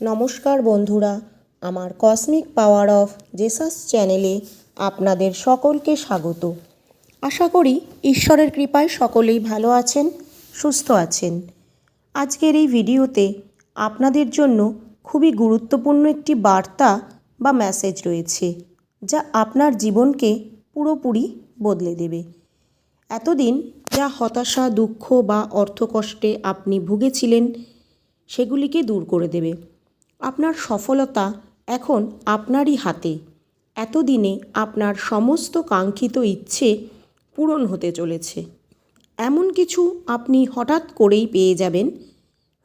নমস্কার বন্ধুরা, আমার কসমিক পাওয়ার অফ জেসাস চ্যানেলে আপনাদের সকলকে স্বাগত। আশা করি ঈশ্বরের কৃপায় সকলেই ভালো আছেন, সুস্থ আছেন। আজকের এই ভিডিওতে আপনাদের জন্য খুবই গুরুত্বপূর্ণ একটি বার্তা বা মেসেজ রয়েছে, যা আপনার জীবনকে পুরোপুরি বদলে দেবে। এতদিন যা হতাশা, দুঃখ বা অর্থকষ্টে আপনি ভুগেছিলেন, সেগুলিকে দূর করে দেবে। আপনার সফলতা এখন আপনারই হাতে। এতদিনে আপনার সমস্ত কাঙ্ক্ষিত ইচ্ছে পূরণ হতে চলেছে। এমন কিছু আপনি হঠাৎ করেই পেয়ে যাবেন,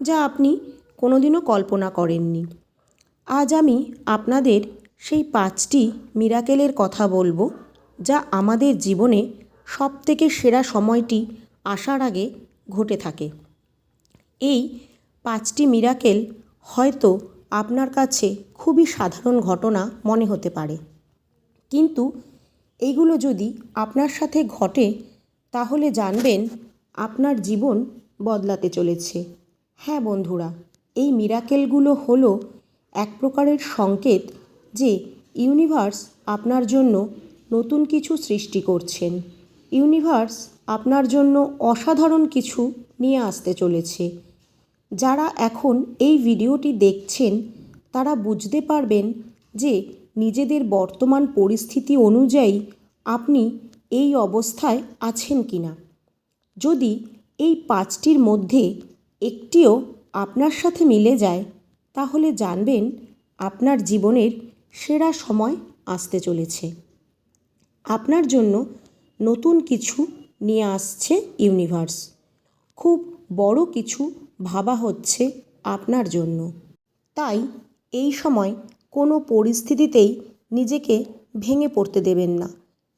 যা আপনি কোনোদিনও কল্পনা করেননি। আজ আমি আপনাদের সেই পাঁচটি মিরাকেলের কথা বলব, যা আমাদের জীবনে সবথেকে সেরা সময়টি আসার আগে ঘটে থাকে। এই পাঁচটি মিরাকেল হয়তো আপনার কাছে খুবই সাধারণ ঘটনা মনে হতে পারে। কিন্তু এইগুলো যদি আপনার সাথে ঘটে, তাহলে জানবেন আপনার জীবন বদলাতে চলেছে। হ্যাঁ বন্ধুরা, এই মিরাকেলগুলো হলো এক প্রকারের সংকেত যে ইউনিভার্স আপনার জন্য নতুন কিছু সৃষ্টি করছেন। ইউনিভার্স আপনার জন্য অসাধারণ কিছু নিয়ে আসতে চলেছে। যারা এখন এই ভিডিওটি দেখছেন, তারা বুঝতে পারবেন যে নিজেদের বর্তমান পরিস্থিতি অনুযায়ী আপনি এই অবস্থায় আছেন কি না যদি এই পাঁচটির মধ্যে একটিও আপনার সাথে মিলে যায়, তাহলে জানবেন আপনার জীবনের সেরা সময় আসতে চলেছে। আপনার জন্য নতুন কিছু নিয়ে আসছে ইউনিভার্স। খুব বড় কিছু ভাবা হচ্ছে আপনার জন্য। তাই এই সময় কোনো পরিস্থিতিতেই নিজেকে ভেঙে পড়তে দেবেন না।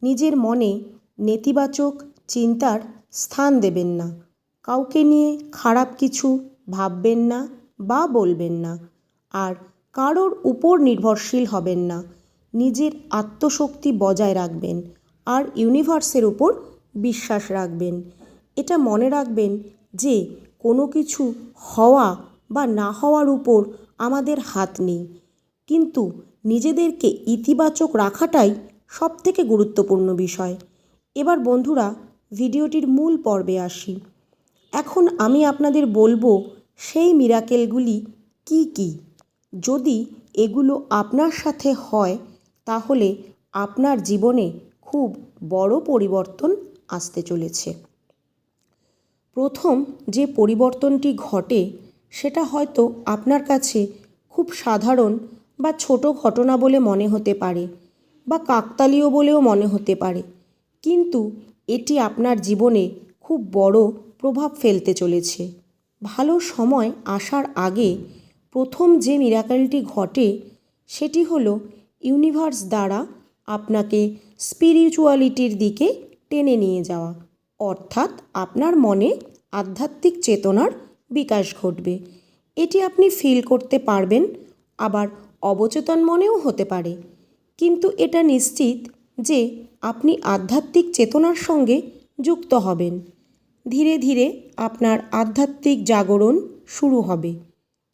নিজের মনে নেতিবাচক চিন্তার স্থান দেবেন না। কাউকে নিয়ে খারাপ কিছু ভাববেন না বা বলবেন না। আর কারোর উপর নির্ভরশীল হবেন না। নিজের আত্মশক্তি বজায় রাখবেন আর ইউনিভার্সের উপর বিশ্বাস রাখবেন। এটা মনে রাখবেন যে কোনো কিছু হওয়া বা না হওয়ার উপর আমাদের হাত নেই। কিন্তু নিজেদেরকে ইতিবাচক রাখাটাই সবথেকে গুরুত্বপূর্ণ বিষয়। এবার বন্ধুরা, ভিডিওটির মূল পর্বে আসি। এখন আমি আপনাদের বলব সেই মিরাকেলগুলি কি কি? যদি এগুলো আপনার সাথে হয়, তাহলে আপনার জীবনে খুব বড় পরিবর্তন আসতে চলেছে। প্রথম যে পরিবর্তনটি ঘটে, সেটা হয়তো আপনার কাছে খুব সাধারণ বা ছোট ঘটনা বলে মনে হতে পারে বা কাকতালীয় বলেও মনে হতে পারে। কিন্তু এটি আপনার জীবনে খুব বড় প্রভাব ফেলতে চলেছে। ভালো সময় আসার আগে প্রথম যে মিরাকেলটি ঘটে, সেটি হলো ইউনিভার্স দ্বারা আপনাকে স্পিরিচুয়ালিটির দিকে টেনে নিয়ে যাওয়া। অর্থাৎ আপনার মনে আধ্যাত্মিক চেতনার বিকাশ ঘটবে। এটি আপনি ফিল করতে পারবেন, আবার অবচেতন মনেও হতে পারে। কিন্তু এটা নিশ্চিত যে আপনি আধ্যাত্মিক চেতনার সঙ্গে যুক্ত হবেন। ধীরে ধীরে আপনার আধ্যাত্মিক জাগরণ শুরু হবে।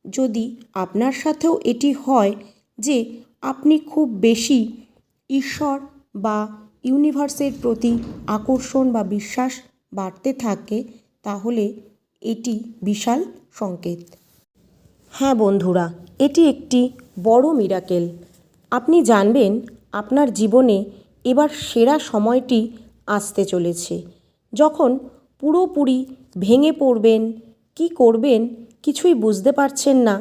যদি আপনার সাথেও এটি হয় যে আপনি খুব বেশি ঈশ্বর বা ইউনিভার্সের প্রতি আকর্ষণ বা বিশ্বাস বাড়তে থাকে, তাহলে এটি বিশাল সংকেত। হ্যাঁ বন্ধুরা, এটি একটি বড় মিরাকেল আপনি জানবেন আপনার জীবনে এবার সেরা সময়টি আসতে চলেছে। যখন পুরোপুরি ভেঙে পড়বেন, কি করবেন কিছুই বুঝতে পারছেন না,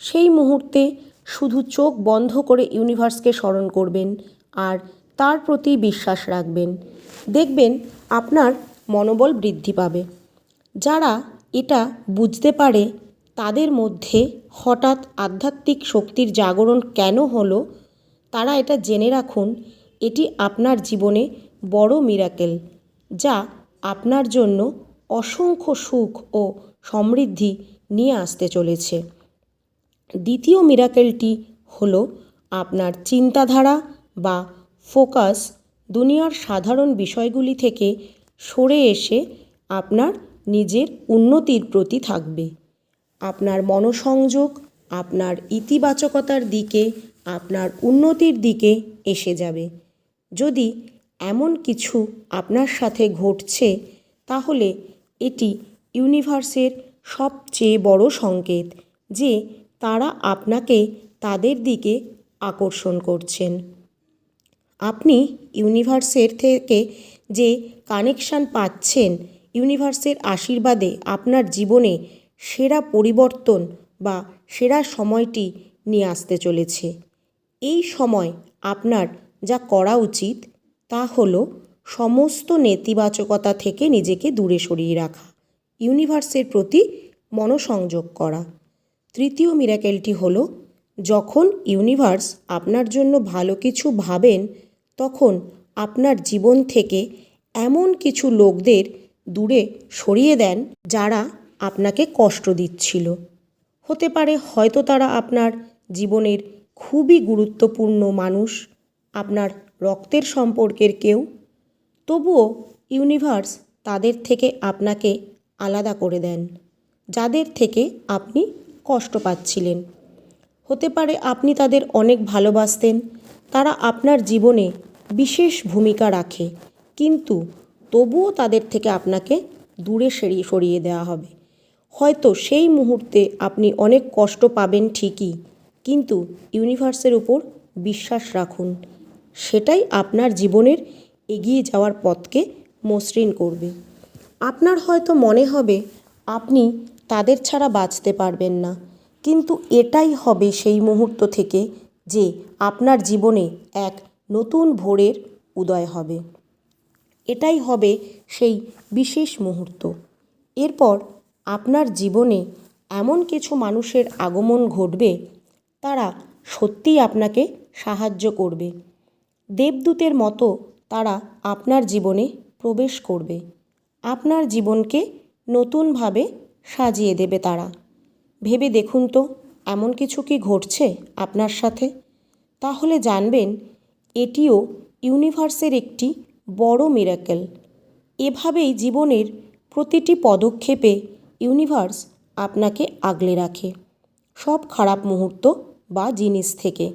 সেই মুহূর্তে শুধু চোখ বন্ধ করে ইউনিভার্সকে স্মরণ করবেন, আর তার প্রতি বিশ্বাস রাখবেন। দেখবেন আপনার মনোবল বৃদ্ধি পাবে। যারা এটা বুঝতে পারে, তাদের মধ্যে হঠাৎ আধ্যাত্মিক শক্তির জাগরণ কেন হলো, তারা এটা জেনে রাখুন, এটি আপনার জীবনে বড় মিরাকেল যা আপনার জন্য অসংখ্য সুখ ও সমৃদ্ধি নিয়ে আসতে চলেছে। দ্বিতীয় মিরাকেলটি হলো আপনার চিন্তাধারা বা ফোকাস দুনিয়ার সাধারণ বিষয়গুলি থেকে সরে এসে আপনার নিজের উন্নতির প্রতি থাকবে। আপনার মনোসংযোগ, আপনার ইতিবাচকতার দিকে, আপনার উন্নতির দিকে এসে যাবে। যদি এমন কিছু আপনার সাথে ঘটছে, তাহলে এটি ইউনিভার্সের সবচেয়ে বড় সংকেত যে তারা আপনাকে তাদের দিকে আকর্ষণ করছেন। আপনি ইউনিভার্সের থেকে যে কানেকশান পাচ্ছেন, ইউনিভার্সের আশীর্বাদে আপনার জীবনে সেরা পরিবর্তন বা সেরা সময়টি নিয়ে আসতে চলেছে। এই সময় আপনার যা করা উচিত তা হলো সমস্ত নেতিবাচকতা থেকে নিজেকে দূরে সরিয়ে রাখা, ইউনিভার্সের প্রতি মনোসংযোগ করা। তৃতীয় মিরাকেলটি হলো, যখন ইউনিভার্স আপনার জন্য ভালো কিছু ভাবেন তখন আপনার জীবন থেকে এমন কিছু লোকদের দূরে সরিয়ে দেন যারা আপনাকে কষ্ট দিচ্ছিল। হতে পারে হয়তো তারা আপনার জীবনের খুবই গুরুত্বপূর্ণ মানুষ, আপনার রক্তের সম্পর্কের কেউ। তবুও ইউনিভার্স তাদের থেকে আপনাকে আলাদা করে দেন, যাদের থেকে আপনি কষ্ট পাচ্ছিলেন। হতে পারে আপনি তাদের অনেক ভালোবাসতেন তারা আপনার জীবনে বিশেষ ভূমিকা রাখে। কিন্তু তবুও তাদের থেকে আপনাকে দূরে সরিয়ে সরিয়ে দেওয়া হবে। হয়তো সেই মুহূর্তে আপনি অনেক কষ্ট পাবেন ঠিকই, কিন্তু ইউনিভার্সের উপর বিশ্বাস রাখুন। সেটাই আপনার জীবনের এগিয়ে যাওয়ার পথকে মসৃণ করবে। আপনার হয়তো মনে হবে, আপনি তাদের ছাড়া বাঁচতে পারবেন না। কিন্তু এটাই হবে সেই মুহূর্ত থেকে যে আপনার জীবনে এক নতুন ভোরের উদয় হবে। এটাই হবে সেই বিশেষ মুহূর্ত। এরপর আপনার জীবনে এমন কিছু মানুষের আগমন ঘটবে, তারা সত্যিই আপনাকে সাহায্য করবে। দেবদূতের মতো তারা আপনার জীবনে প্রবেশ করবে। আপনার জীবনকে নতুনভাবে সাজিয়ে দেবে তারা। ভেবে দেখুন তো এমন কিছু কি ঘটছে আপনার সাথে? তাহলে জানবেন, এটিও ইউনিভার্সের একটি বড় মিরাকেল। এভাবেই জীবনের প্রতিটি পদক্ষেপে ইউনিভার্স আপনাকে আগলে রাখে। সব খারাপ মুহূর্ত বা জিনিস থেকে,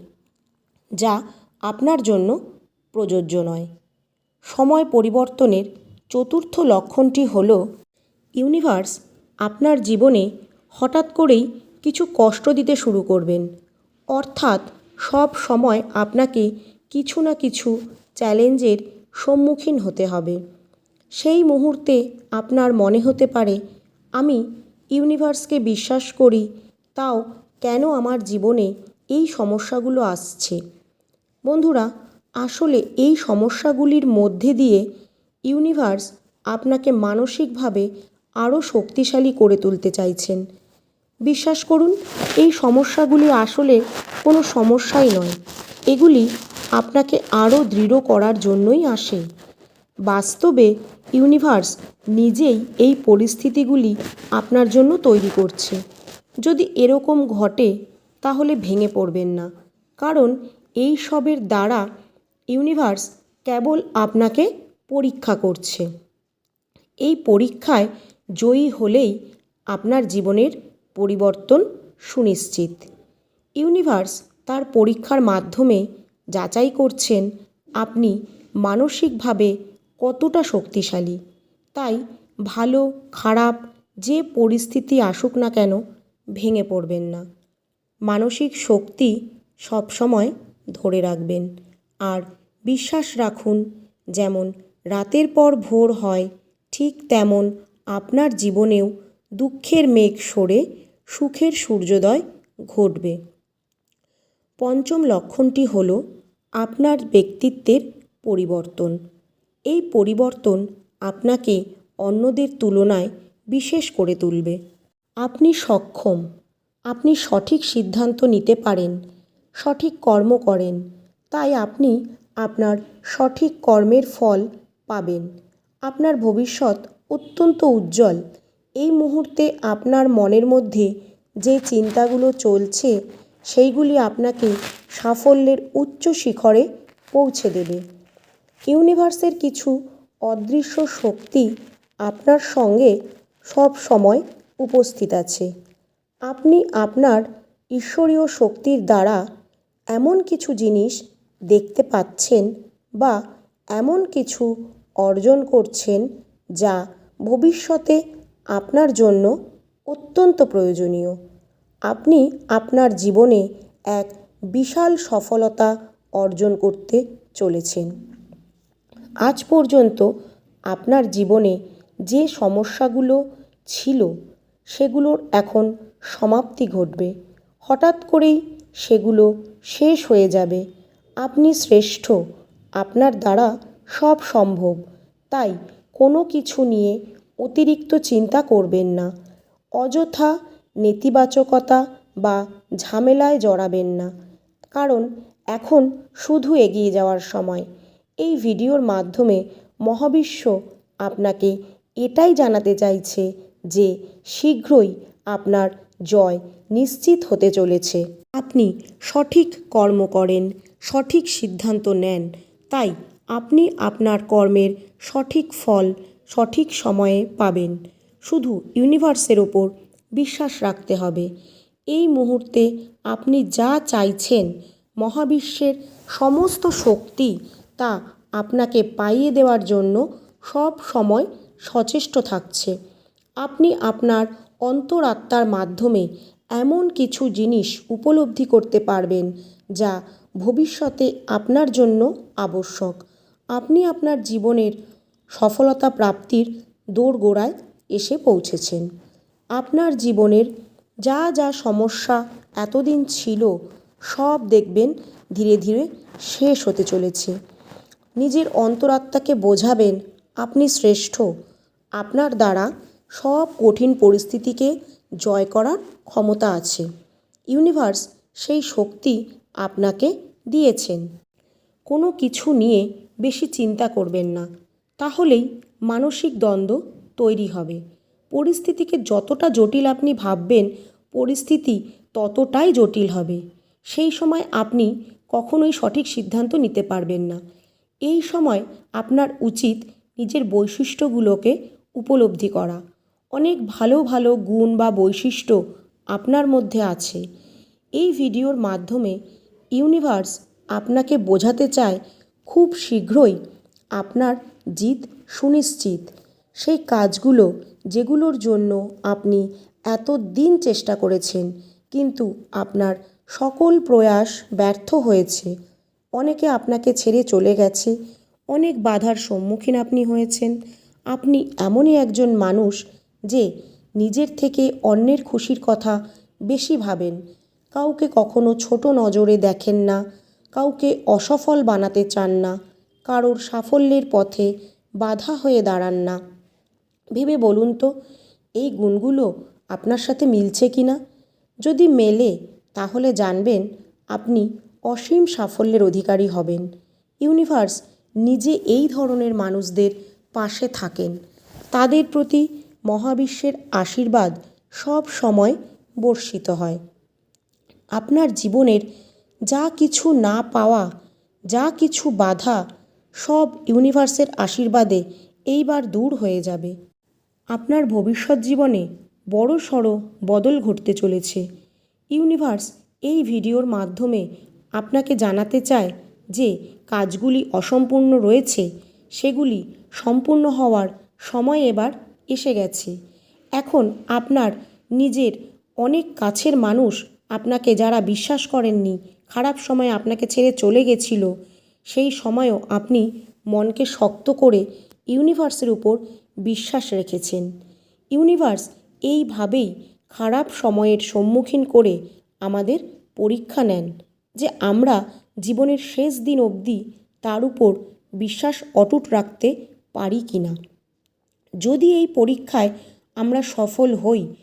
যা আপনার জন্য প্রযোজ্য নয়। সময় পরিবর্তনের চতুর্থ লক্ষণটি হল, ইউনিভার্স আপনার জীবনে হঠাৎ করেই কিছু কষ্ট দিতে শুরু করবেন। অর্থাৎ সব সময় আপনাকে কিছু না কিছু চ্যালেঞ্জের সম্মুখীন হতে হবে। সেই মুহূর্তে আপনার মনে হতে পারে, আমি ইউনিভার্সকে বিশ্বাস করি, তাও কেন আমার জীবনে এই সমস্যাগুলো আসছে? বন্ধুরা, আসলে এই সমস্যাগুলির মধ্যে দিয়ে ইউনিভার্স আপনাকে মানসিকভাবে আরও শক্তিশালী করে তুলতে চাইছেন। বিশ্বাস করুন, এই সমস্যাগুলি আসলে কোনো সমস্যাই নয়। এগুলি আপনাকে আরও দৃঢ় করার জন্যই আসে। বাস্তবে ইউনিভার্স নিজেই এই পরিস্থিতিগুলি আপনার জন্য তৈরি করছে। যদি এরকম ঘটে, তাহলে ভেঙে পড়বেন না। কারণ এই সবের দ্বারা ইউনিভার্স কেবল আপনাকে পরীক্ষা করছে। এই পরীক্ষায় জয়ী হলেই আপনার জীবনের পরিবর্তন সুনিশ্চিত। ইউনিভার্স তার পরীক্ষার মাধ্যমে যাচাই করছেন আপনি মানসিকভাবে কতটা শক্তিশালী। তাই ভালো, খারাপ, যে পরিস্থিতি আসুক না কেন ভেঙে পড়বেন না। মানসিক শক্তি সবসময় ধরে রাখবেন। আর বিশ্বাস রাখুন, যেমন রাতের পর ভোর হয়, ঠিক তেমন আপনার জীবনেও দুঃখের মেঘ সরে, সুখের সূর্যোদয় ঘটবে। পঞ্চম লক্ষণটি হল আপনার ব্যক্তিত্বের পরিবর্তন। এই পরিবর্তন আপনাকে অন্যদের তুলনায় বিশেষ করে তুলবে। আপনি সক্ষম, আপনি সঠিক সিদ্ধান্ত নিতে পারেন, সঠিক কর্ম করেন, তাই আপনি আপনার সঠিক কর্মের ফল পাবেন। আপনার ভবিষ্যৎ অত্যন্ত উজ্জ্বল এই মুহূর্তে আপনার মনের মধ্যে যে চিন্তাগুলো চলছে, সেইগুলি আপনাকে সাফল্যের উচ্চ শিখরে পৌঁছে দেবে। ইউনিভার্সের কিছু অদৃশ্য শক্তি আপনার সঙ্গে সব সময় উপস্থিত আছে। আপনি আপনার ঈশ্বরীয় শক্তির দ্বারা এমন কিছু জিনিস দেখতে পাচ্ছেন বা এমন কিছু অর্জন করছেন যা ভবিষ্যতে আপনার জন্য অত্যন্ত প্রয়োজনীয়। আপনি আপনার জীবনে এক বিশাল সফলতা অর্জন করতে চলেছেন। আজ পর্যন্ত আপনার জীবনে যে সমস্যাগুলো ছিল, সেগুলোর এখন সমাপ্তি ঘটবে। হঠাৎ করেই সেগুলো শেষ হয়ে যাবে। আপনি শ্রেষ্ঠ, আপনার দ্বারা সব সম্ভব। তাই কোনো কিছু নিয়ে অতিরিক্ত চিন্তা করবেন না। অযথা নেতিবাচকতা বা ঝামেলায় জড়াবেন না। কারণ এখন শুধু এগিয়ে যাওয়ার সময়। এই ভিডিওর মাধ্যমে মহাবিশ্ব আপনাকে এটাই জানাতে চাইছে যে শীঘ্রই আপনার জয় নিশ্চিত হতে চলেছে। আপনি সঠিক কর্ম করেন, সঠিক সিদ্ধান্ত নেন। তাই আপনি আপনার কর্মের সঠিক ফল সঠিক সময়ে পাবেন। শুধু ইউনিভার্সের ওপর বিশ্বাস রাখতে হবে। এই মুহূর্তে আপনি যা চাইছেন, মহাবিশ্বের সমস্ত শক্তি তা আপনাকে পাইয়ে দেওয়ার জন্য সব সময় সচেষ্ট থাকছে। আপনি আপনার অন্তরাত্মার মাধ্যমে এমন কিছু জিনিস উপলব্ধি করতে পারবেন যা ভবিষ্যতে আপনার জন্য আবশ্যক। আপনি আপনার জীবনের সফলতা প্রাপ্তির দোরগোড়ায় এসে পৌঁছেছেন। আপনার জীবনের যা যা সমস্যা এতদিন ছিল, সব দেখবেন ধীরে ধীরে শেষ হতে চলেছে। নিজের অন্তরাত্মাকে বোঝাবেন, আপনি শ্রেষ্ঠ। আপনার দ্বারা সব কঠিন পরিস্থিতিকে জয় করার ক্ষমতা আছে। ইউনিভার্স সেই শক্তি আপনাকে দিয়েছেন। কোনো কিছু নিয়ে বেশি চিন্তা করবেন না। তাহলেই মানসিক দ্বন্দ্ব তৈরি হবে। পরিস্থিতিকে যতটা জটিল আপনি ভাববেন, পরিস্থিতি ততটাই জটিল হবে। সেই সময় আপনি কখনোই সঠিক সিদ্ধান্ত নিতে পারবেন না। এই সময় আপনার উচিত নিজের বৈশিষ্ট্যগুলোকে উপলব্ধি করা। অনেক ভালো ভালো গুণ বা বৈশিষ্ট্য আপনার মধ্যে আছে। এই ভিডিওর মাধ্যমে ইউনিভার্স আপনাকে বোঝাতে চায়, খুব শীঘ্রই আপনার জিত সুনিশ্চিত। সেই কাজগুলো যেগুলোর জন্য আপনি এত দিন চেষ্টা করেছেন, কিন্তু আপনার সকল প্রয়াস ব্যর্থ হয়েছে। অনেকে আপনাকে ছেড়ে চলে গেছে, অনেক বাধার সম্মুখীন আপনি হয়েছেন। আপনি এমনই একজন মানুষ যে নিজের থেকে অন্যের খুশির কথা বেশি ভাবেন। কাউকে কখনো ছোট নজরে দেখেন না, কাউকে অসফল বানাতে চান না। কারোর সাফল্যের পথে বাধা হয়ে দাঁড়ান না। ভেবে বলুন তো, এই গুণগুলো আপনার সাথে মিলছে কি না? যদি মেলে, তাহলে জানবেন আপনি অসীম সাফল্যের অধিকারী হবেন। ইউনিভার্স নিজে এই ধরনের মানুষদের পাশে থাকেন। তাদের প্রতি মহাবিশ্বের আশীর্বাদ সব সময় বর্ষিত হয়। আপনার জীবনের যা কিছু না পাওয়া, যা কিছু বাধা সব ইউনিভার্সের আশীর্বাদে এইবার দূর হয়ে যাবে। আপনার ভবিষ্যৎ জীবনে বড় সড়ো বদল ঘটতে চলেছে। ইউনিভার্স এই ভিডিওর মাধ্যমে আপনাকে জানাতে চায় যে কাজগুলি অসম্পূর্ণ রয়েছে, সেগুলি সম্পূর্ণ হওয়ার সময় এবার এসে গেছে। এখন আপনার নিজের অনেক কাছের মানুষ আপনাকে যারা বিশ্বাস করেননি, খারাপ সময়ে আপনাকে ছেড়ে চলে গেছিল সেই সময়ও আপনি মনকে শক্ত করে ইউনিভার্সের উপর বিশ্বাস রেখেছেন। ইউনিভার্স এইভাবেই খারাপ সময়ের সম্মুখীন করে আমাদের পরীক্ষা নেন যে আমরা জীবনের শেষ দিন অবধি তার উপর বিশ্বাস অটুট রাখতে পারি কি না যদি এই পরীক্ষায় আমরা সফল হই,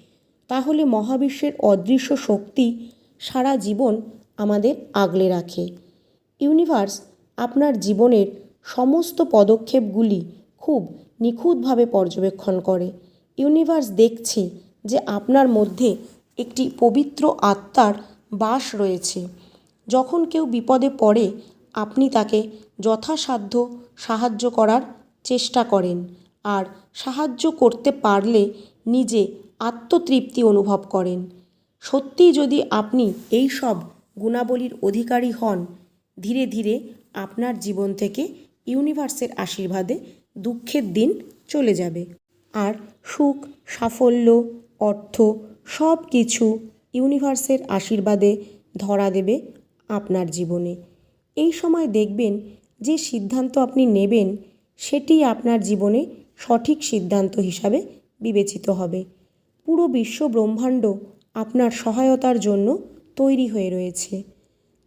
তাহলে মহাবিশ্বের অদৃশ্য শক্তি সারা জীবন আমাদের আগলে রাখে। ইউনিভার্স আপনার জীবনের সমস্ত পদক্ষেপগুলি খুব নিখুঁতভাবে পর্যবেক্ষণ করে। ইউনিভার্স দেখছে যে আপনার মধ্যে একটি পবিত্র আত্মার বাস রয়েছে। যখন কেউ বিপদে পড়ে, আপনি তাকে যথাসাধ্য সাহায্য করার চেষ্টা করেন আর সাহায্য করতে পারলে নিজে আত্মতৃপ্তি অনুভব করেন। সত্যিই যদি আপনি এই সব গুণাবলীর অধিকারী হন, ধীরে ধীরে আপনার জীবন থেকে ইউনিভার্সের আশীর্বাদে দুঃখের দিন চলে যাবে। আর সুখ, সাফল্য, অর্থ সব কিছু ইউনিভার্সের আশীর্বাদে ধরা দেবে আপনার জীবনে। এই সময় দেখবেন যে সিদ্ধান্ত আপনি নেবেন, সেটি আপনার জীবনে সঠিক সিদ্ধান্ত হিসাবে বিবেচিত হবে। পুরো বিশ্ব ব্রহ্মাণ্ড আপনার সহায়তার জন্য তৈরি হয়ে রয়েছে।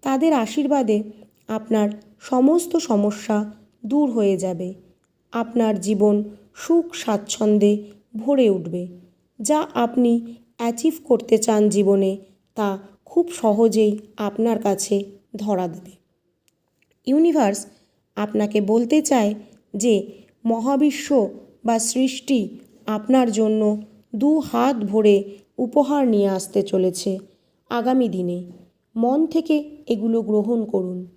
তাদের আশীর্বাদে আপনার সমস্ত সমস্যা দূর হয়ে যাবে। আপনার জীবন সুখ স্বাচ্ছন্দ্যে ভরে উঠবে। যা আপনি অ্যাচিভ করতে চান জীবনে, তা খুব সহজেই আপনার কাছে ধরা দেবে। ইউনিভার্স আপনাকে বলতে চায় যে, মহাবিশ্ব বা সৃষ্টি আপনার জন্য দু হাত ভরে উপহার নিয়ে আসতে চলেছে। আগামী দিনে মন থেকে এগুলো গ্রহণ করুন।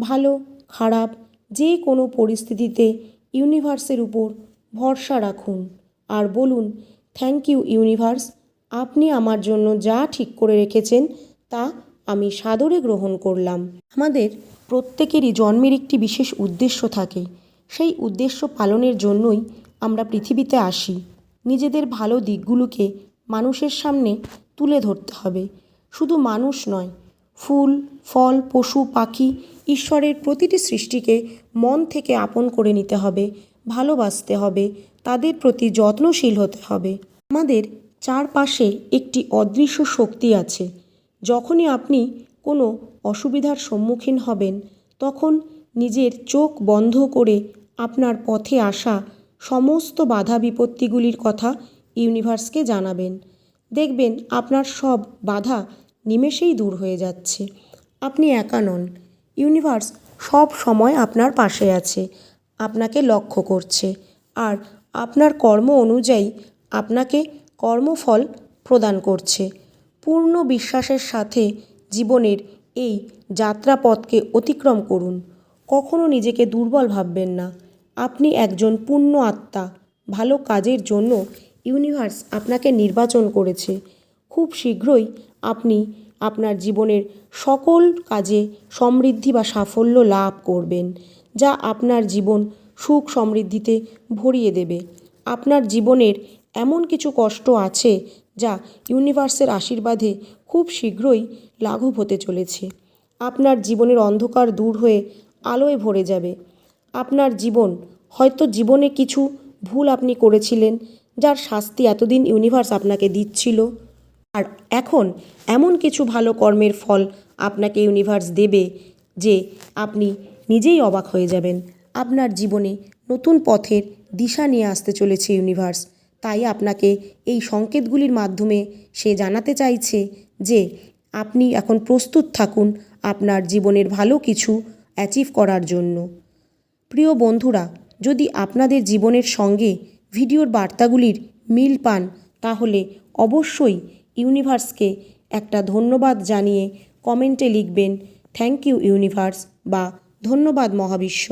ভালো, খারাপ, যে কোনো পরিস্থিতিতে ইউনিভার্সের উপর ভরসা রাখুন। আর বলুন, থ্যাংক ইউ ইউনিভার্স, আপনি আমার জন্য যা ঠিক করে রেখেছেন তা আমি সাদরে গ্রহণ করলাম। আমাদের প্রত্যেকেরই জন্মের একটি বিশেষ উদ্দেশ্য থাকে। সেই উদ্দেশ্য পালনের জন্যই আমরা পৃথিবীতে আসি। নিজেদের ভালো দিকগুলোকে মানুষের সামনে তুলে ধরতে হবে। শুধু মানুষ নয় ফুল, ফল, পশু, পাখি ঈশ্বরের প্রতিটি সৃষ্টিকে মন থেকে আপন করে নিতে হবে, ভালোবাসতে হবে, তাদের প্রতি যত্নশীল হতে হবে। আমাদের চারপাশে একটি অদৃশ্য শক্তি আছে। যখনই আপনি কোনো অসুবিধার সম্মুখীন হবেন, তখন নিজের চোখ বন্ধ করে আপনার পথে আসা সমস্ত বাধা বিপত্তিগুলির কথা ইউনিভার্সকে জানাবেন। দেখবেন আপনার সব বাধা নিমেষেই দূর হয়ে যাচ্ছে। আপনি একা নন। ইউনিভার্স সব সময় আপনার পাশে আছে। আপনাকে লক্ষ্য করছে। আর আপনার কর্ম অনুযায়ী আপনাকে কর্মফল প্রদান করছে। পূর্ণ বিশ্বাসের সাথে জীবনের এই যাত্রাপথকে অতিক্রম করুন। কখনো নিজেকে দুর্বল ভাববেন না। আপনি একজন পূর্ণ আত্মা। ভালো কাজের জন্য ইউনিভার্স আপনাকে নির্বাচন করেছে। খুব শীঘ্রই আপনি আপনার জীবনের সকল কাজে সমৃদ্ধি বা সাফল্য লাভ করবেন, যা আপনার জীবন সুখ সমৃদ্ধিতে ভরিয়ে দেবে। আপনার জীবনের এমন কিছু কষ্ট আছে, যা ইউনিভার্সের আশীর্বাদে খুব শীঘ্রই লাঘব হতে চলেছে। আপনার জীবনের অন্ধকার দূর হয়ে আলোয় ভরে যাবে। আপনার জীবন, হয়তো জীবনে কিছু ভুল আপনি করেছিলেন, যার শাস্তি এতদিন ইউনিভার্স আপনাকে দিচ্ছিল। আর এখন এমন কিছু ভালো কর্মের ফল আপনাকে ইউনিভার্স দেবে যে আপনি নিজেই অবাক হয়ে যাবেন। আপনার জীবনে নতুন পথের দিশা নিয়ে আসতে চলেছে ইউনিভার্স তাই আপনাকে এই সংকেতগুলির মাধ্যমে সে জানাতে চাইছে যে আপনি এখন প্রস্তুত থাকুন আপনার জীবনের ভালো কিছু অ্যাচিভ করার জন্য। প্রিয় বন্ধুরা, যদি আপনাদের জীবনের সঙ্গে ভিডিওর বার্তাগুলির মিল পান, তাহলে অবশ্যই ইউনিভার্সকে একটা ধন্যবাদ জানিয়ে কমেন্টে লিখবেন থ্যাংক ইউ ইউনিভার্স বা ধন্যবাদ মহাবিশ্ব